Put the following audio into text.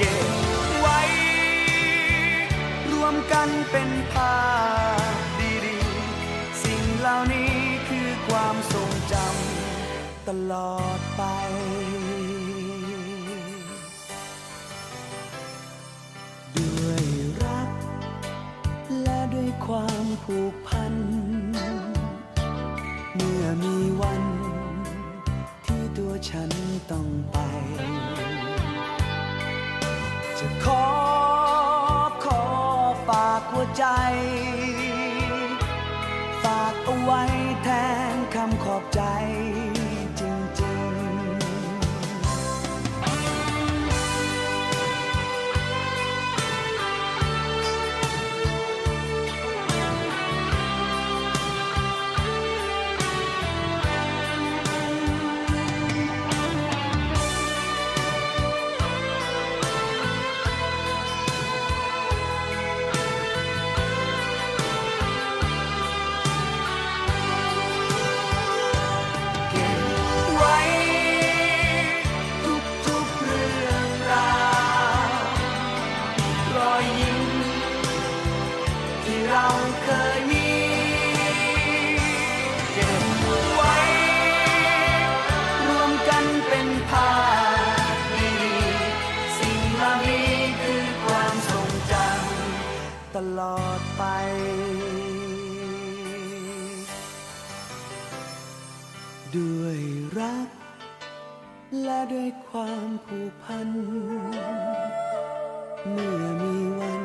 เก็บไว้ รวมกันเป็นภาพดีๆ สิ่งเหล่านี้คือความทรงจำตลอดไปด้วยรักและด้วยความผูกพัน เมื่อมีวันที่ตัวฉันต้องไป จะขอขอฝากหัวใจ ฝากเอาไว้ เราเคยมีเก็บไว้ รวมกันเป็นภาพดีสิ่งเหล่านี้คือความทรงจำตลอดไปด้วยรัก และด้วยความผูกพัน เมื่อมีวัน